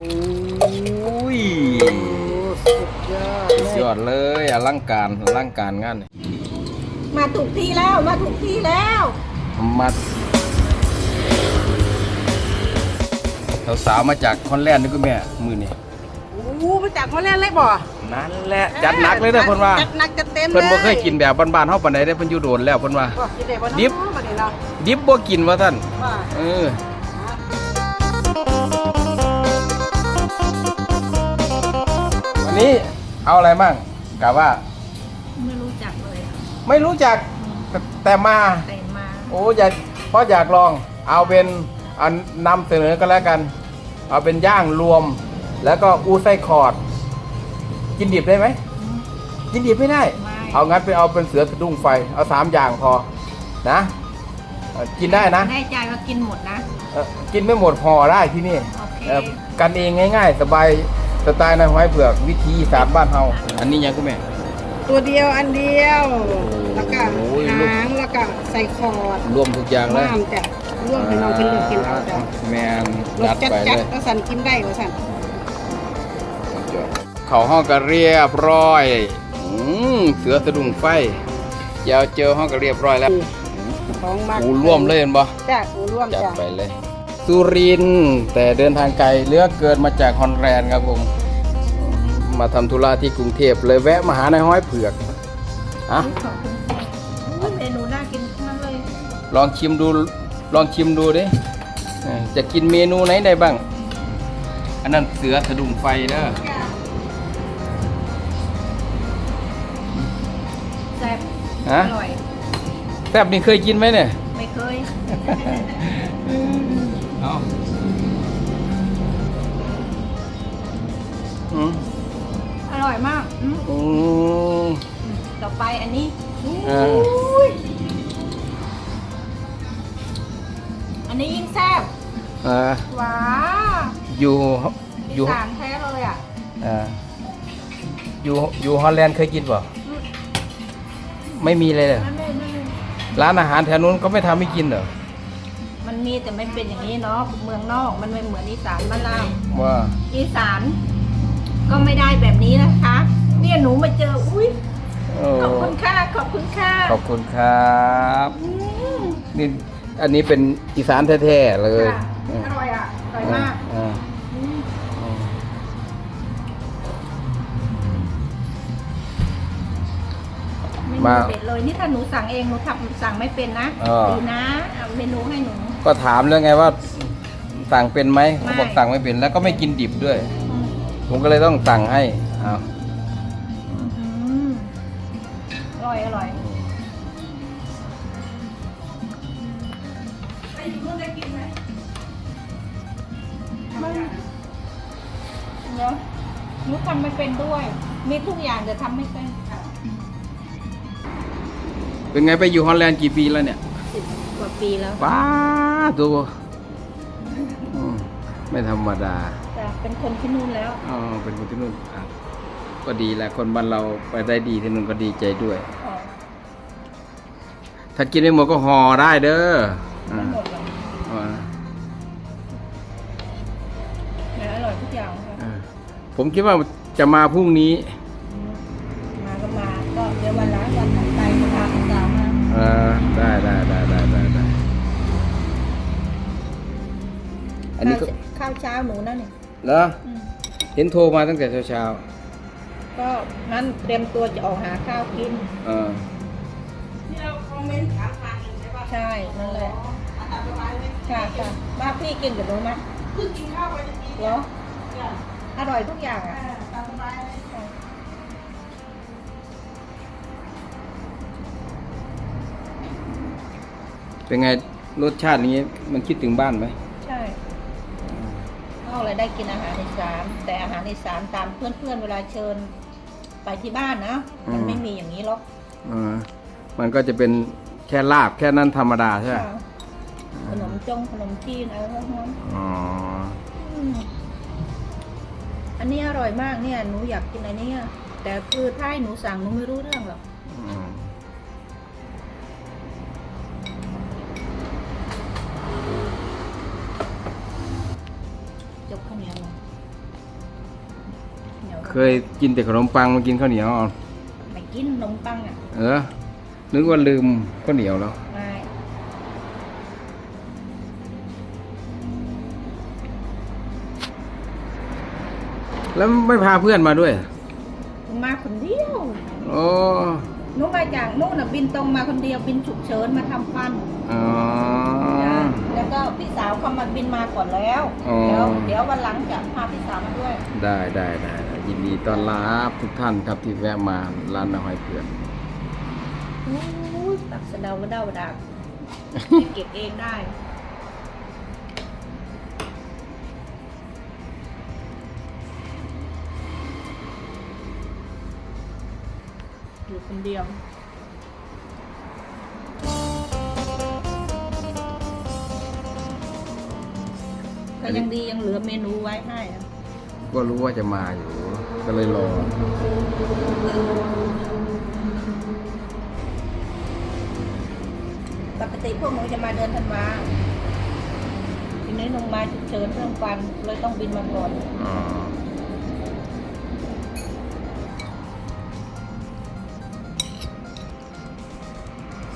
โอ้ยสุดยอดสุดยอดเลยอลังการอลังการงานนี่มาถูกที่แล้วมาถูกที่แล้วมาสาวๆมาจากคอนแลนด์นี่ก็แม่มือนี่โอ้โหมาจากเขาเล่นเลยบ่นั่นแหละจัดหนักเลยเด้อเพิ่นว่าจัดหนักจัดเต็มเพิ่นบ่เคยกินแบบบ้านๆเฮาปานใดได้เพิ่นอยู่โดนแล้วเพิ่นว่า บ่กินได้บ่เนาะดิบ บัดนี้เนาะดิบบ่กินว่าท่านว่าเออ นนี้เอาอะไรบ้างกะว่าไม่รู้จักเลยอะไม่รู้จักแต่แต่มา แต่มาโอ้อยากเพราะอยากลองเอาเป็นอันนำเสนอกันแล้วกัน เอาเป็นย่างรวม แล้วก็อูไส้คอร์ดกินดิบได้ไหมกินดิบไม่ได้ ไม่ เอางั้นไปเอาเป็นเสือสะดุ้งไฟ เอาสามอย่างพอ นะเอ่อกินได้นะแน่ใจว่ากินหมดนะ เอ่อกินไม่หมดห่อได้ที่นี่โอเค เอ่อกันเองง่าย ๆ สบาย สไตล์นายห้อยเผือกวิธีอีสามบ้านเฮาอันนี้ยังกูแม่ ตัวเดียวอันเดียว แล้วก็โอ้ยหางแล้วก็ใส่คอร์ดรวมทุกอย่างเลยน้ำจ้ะร่วมให้น้องเพิ่นเลือกกินเอาจ้ะแมนรสจัดจัดไปจัดเลยก็สั่นกินได้ก็สั่นเขาห้องก็เรียบร้อยอืมเสือสะดุ้งไฟยาวเจอห้องก็เรียบร้อยแล้วของมากอูร่วมเลยเห็นบ่จ้ะอูร่วมจัดจ้ะไปเลย สุรินทร์แต่เดินทางไกลเหลือกเกินมาจากฮอนแลนด์ครับผม มาทำธุระที่กรุงเทพเลยแวะมาหานายห้อยเผือกอะเมนูน่ากินทั้งนั้นเลย ลองชิมดูลองชิมดูดิเออจะกินเมนูไหนได้บ้าง อันนั้นเสือสะดุ้งไฟเด้อแซ่บฮะอร่อยแซ่บนี่เคยกินไหมเนี่ย ไม่เคย อืมอร่อยมากอืมอืม ต่อไปอันนี้เอออุ้ยอันนี้ยิ่งแซ่บอ่าว้าอยู่อยู่สามแท้เลยอะอ่าอยู่อยู่ฮอลแลนด์เคยกินเปล่าอืมไม่มีเลยเหรอไม่ไม่ไม่ร้านอาหารแถวนู้นก็ไม่ทำให้กินเหรอมันมีแต่ไม่เป็นอย่างนี้เนาะเมืองนอกมันไม่เหมือนอีสานบ้านเราว่าอีสาน ก็ไม่ได้แบบนี้นะคะ เนี่ยหนูมาเจออุ้ยโอ้ขอบคุณค่ะขอบคุณค่ะขอบคุณครับ อืมนี่อันนี้เป็นอีสานแท้ๆเลยค่ะอร่อยอะอร่อยมากอ่าอืมอ่าเมนูเด็ดเลยนี่ถ้าหนูสั่งเองหนูทำสั่งไม่เป็นนะดีนะเอาเมนูให้หนู ก็ถามแล้วไงว่าสั่งเป็นไหมไม่เขาบอกสั่งไม่เป็นแล้วก็ไม่กินดิบด้วยอืม ผมก็เลยต้องสั่งให้อ้าวอืมอร่อยอร่อยไม่เดี๋ยวหนูทำไม่เป็นด้วย มีทุกอย่างแต่ทำไม่เป็นเป็นไงไปอยู่ฮอลแลนด์กี่ปีแล้วเนี่ยสิบกว่าปีแล้วป้าตัวอืมไม่ธรรมดาแต่ เป็นคนที่นู่นแล้ว อ๋อเป็นคนที่นู่นอะก็ดีแหละคนบ้านเราไปได้ดีที่นู่นก็ดีใจด้วย อ๋อถ้ากินไม่หมดก็ห่อได้เด้ออ่าไม่หมดหรอกอ่า แต่อร่อยทุกอย่างค่ะอ่าผมคิดว่าจะมาพรุ่งนี้อืมมาก็มาก็เดี๋ยววันละวันถัดไปก็พาคุณสาวมาเออได้ได้ได้ได้ได้ได้อันนี้ก็ข้าวเช้าหนูนั่นนี่ เหรออืมเห็นโทรมาตั้งแต่เช้าก็งั้นเตรียมตัวจะออกหาข้าวกิน ๆเออที่เราคอมเมนต์ถามทางใช่ปะใช่นั่นแหละค่ะค่ะบ้าพี่กินกับหนูไหมเพิ่งกินข้าวไปเหรออร่อยทุกอย่างอะค่ะเป็นไงรสชาตินี้มันคิดถึงบ้านไหมใช่ เอาอะไรได้กินอาหารอีสานแต่อาหารอีสานตามเพื่อนๆเวลาเชิญไปที่บ้านนะ มันไม่มีอย่างนี้หรอกเออมันก็จะเป็นแค่ลาบแค่นั้นธรรมดาใช่ไหมค่ะขนมจงขนมจีนอะไรพวกนั้นอ๋ออืมอันนี้อร่อยมากเนี่ยหนูอยากกินอันเนี้ยแต่คือถ้าให้หนูสั่งหนูไม่รู้เรื่องหรอก จบข้าวเหนียวเลยเคยกินแต่ขนมปังมากินข้าวเหนียวเอาไม่กินขนมปังอะเออนึกว่าลืมข้าวเหนียวแล้ว ไม่แล้วไม่พาเพื่อนมาด้วย มาคนเดียวโอ้หนูมาจากนู่นน่ะบินตรงมาคนเดียวบินฉุกเฉินมาทำฟัน อ๋อจ้ะ แล้วก็พี่สาวเขามาบินมาก่อนแล้วอ๋อ เดี๋ยวเดี๋ยววันหลังจะพาพี่สาวมาด้วยได้ได้ได้ได้ยินดีต้อนรับทุกท่านครับที่แวะมาร้านนาหอยเผือกโอ้ยตักสะเดาก็เดาดักเก็บเองได้ อยู่คนเดียว ก็ยังดียังเหลือเมนูไว้ให้นะก็รู้ว่าจะมาอยู่ ก็เลยรอ ปกติพวกหนูจะมาเดือนธันวาทีนี้ลงมาฉุกเฉินเรื่องฟันเลยต้องบินมาก่อนอ๋อ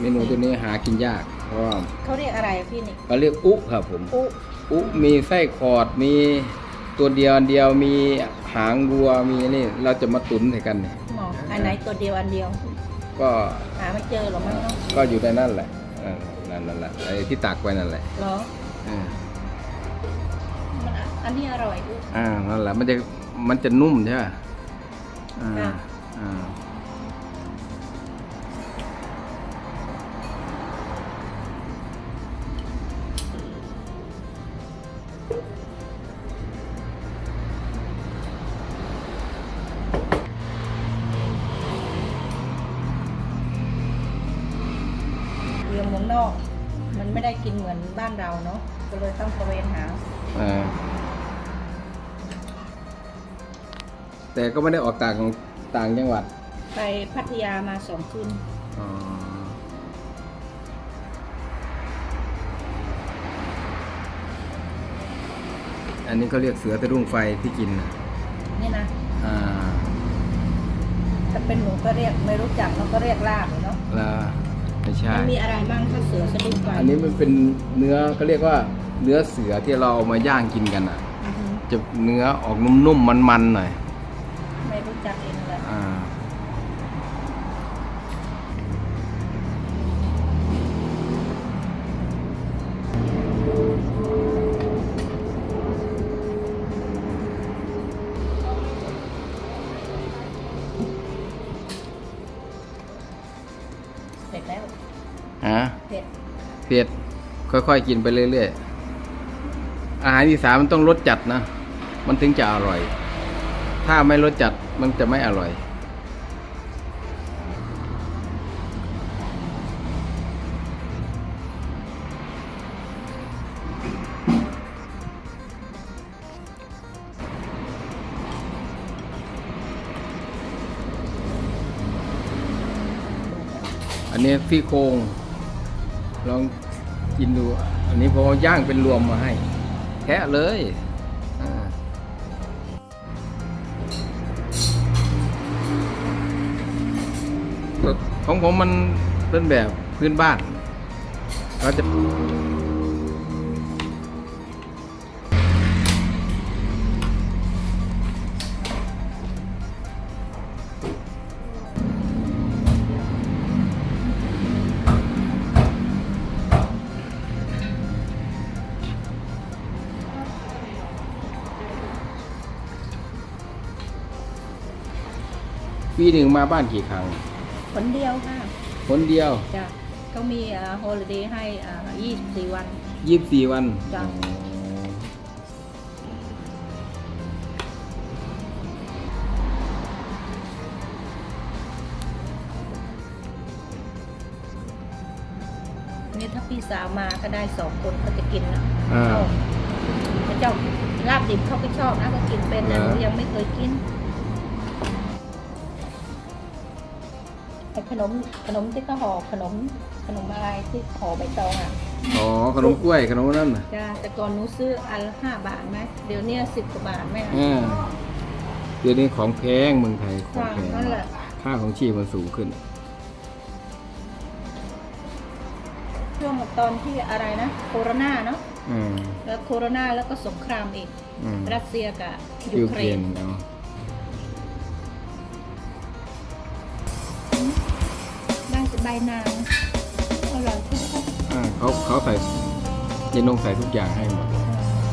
เมนูตัวนี้หากินยากเพราะว่าเขาเรียกอะไรอะพี่นี่เขาเรียกอุครับผม อุ อุมีไส้คอร์ดมีตัวเดียวอันเดียวมีหางวัวมีนี่เราจะมาตุ๋นใส่กันเนี่ยหมออันไหนตัวเดียวอันเดียว ก็หาไม่เจอหรอกมั้งเนาะก็อยู่ในนั่นแหละเออนั่นนั่นแหละไอ้ที่ตักไว้นั่นแหละเหรอเออมันอะอันนี้อร่อยอุอ่านั่นแหละมันจะมันจะนุ่มใช่ป่ะอ่าค่ะอ่า ม่ได้กินเหมือนบ้านเราเนาะก็เลยต้องตระเวนหาอ่าแต่ก็ไม่ได้ออกต่างต่างจังหวัดไปพัทยามาสองคืนอ๋ออันนี้เขาเรียกเสือตะรุ่งไฟที่กินน่ะนี่นะอ่าถ้าเป็นหนูก็เรียกไม่รู้จักเราก็เรียกลาบเนาะ แล้ว ไม่ใช่ มันมีอะไรบ้างถ้าเสือสะดุ้งไฟอันนี้มันเป็นเนื้อเขาเรียกว่าเนื้อเสือที่เราเอามาย่างกินกันอะ อือฮึจะเนื้อออกนุ่มๆมันๆหน่อย ไม่รู้จักเอง เผ็ดค่อยๆกินไปเรื่อยๆ อาหารอีสานมันต้องรสจัดนะ มันถึงจะอร่อย ถ้าไม่รสจัดมันจะไม่อร่อย อันนี้ซี่โครง ลองกินดู อันนี้พอย่างเป็นรวมมาให้ แค่เลยของผมมันเป็นแบบพื้นบ้านเราจะ ปีหนึ่งมาบ้านกี่ครั้งคนเดียวค่ะคนเดียวจ้ะเขามีโฮลิเดย์ให้อ่า24วันยี่สิบสี่วันจ้ะอ๋อนี่ถ้าพี่สาวมาก็ได้สองคนเขาจะกินนะอ่าพระเจ้าลาบดิบเขาก็ชอบนะก็กินเป็นแต่หนูเหรอยังไม่เคยกิน ขนมขนมที่เขาห่อขนมขนมอะไรที่ห่อใบตองอะอ๋อขนมกล้วยขนมนั่นน่ะจ้าแต่ก่อนหนูซื้ออันละห้าบาทไหมเดี๋ยวเนี้สิบกว่าบาทไหมอืมเดี๋ยวนี้ของแพงเมืองไทยของค่ะแพงนั่นแหละค่าของชีพมันสูงขึ้น ช่วงตอนที่อะไรนะโคโรนาเนาะอืมแล้วโคโรนาแล้วก็สงครามอีก อืมรัสเซียกับยูยูเคเครรนนเนาะ ใบนางอร่อยทุกคนอ่าเขาเขาใส่เจนงใส่ทุกอย่างให้หมด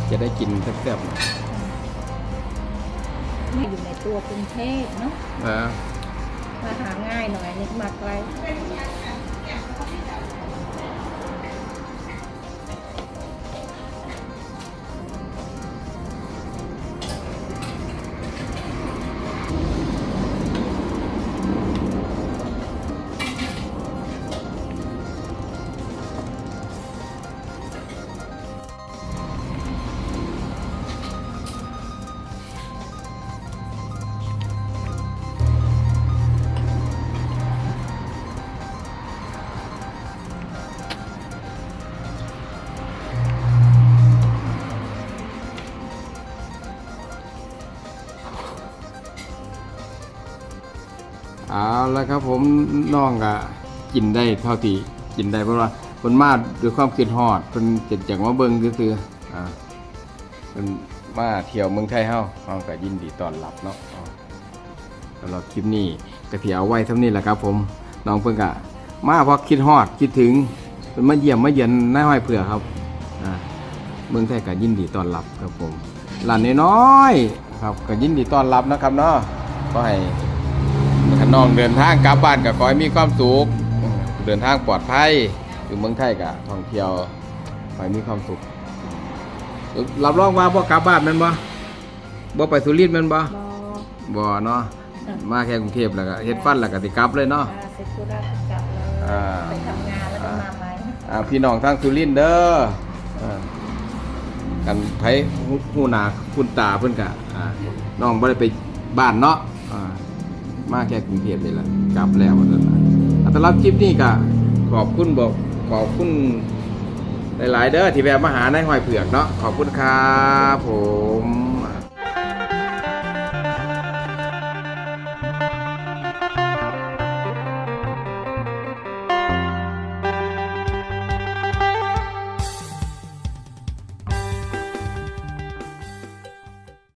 จะได้กินแซ่บๆหน่อยนี่อยู่ในตัวกรุงเทพเนาะนะมาหาง่ายหน่อยนิดมาไกล ล้วครับผมน้องก็กินได้เท่าที่กินได้เพราะว่าคนมาด้วยความคิดฮอดคนจะจากมาเบิ่งซื่อๆอ่าเป็นมาเที่ยวเมืองไทยเฮาเฮาก็ยินดีต้อนรับเนาะอ๋อสำหรับคลิปนี้ก็ที่เอาไว้เท่านี้แหละครับ ผมน้องเพิ่นก็มาเพราะคิดฮอดคิดถึงเพิ่นมาเยี่ยมมาเยือนนาห้อยเผือกครับอ่าเมืองไทยก็ยินดีต้อนรับครับผมร้านน้อยๆครับก็ยินดีต้อนรับนะครับเนาะก็ให้ น้องเดินทางกลับบ้านก็ขอให้มีความสุขเดินทางปลอดภัยอยู่เมืองไทยก็ท่องเที่ยวขอให้มีความสุขรับรองว่าบ่กลับบ้านแม่นบ่บ่ไปสุรินทร์แม่นบ่บอบ่เนาะมาแค่กรุงเทพแล้วก็เฮ็ดฟันแล้วก็สิกลับเลยเนาะาเซกุระกลับเลยอ่าไปทำงานแล้วก็มาไหมอ่าพี่น้องทางสุรินทร์เด้ออ่ากันไผฮู้หน้าคุณตาเพิ่นก็อ่าน้องบ่ได้ไปบ้านเนาะอ่า มาแค่กรุงเทพนี่แหละกลับแล้วว่าซั่นน่ะอัตลักษณ์คลิปนี้ก็ขอบคุณบอกขอบคุณหลาย ๆ เด้อที่แวะมาหาในห้อยเผือกเนาะขอบคุณครับผม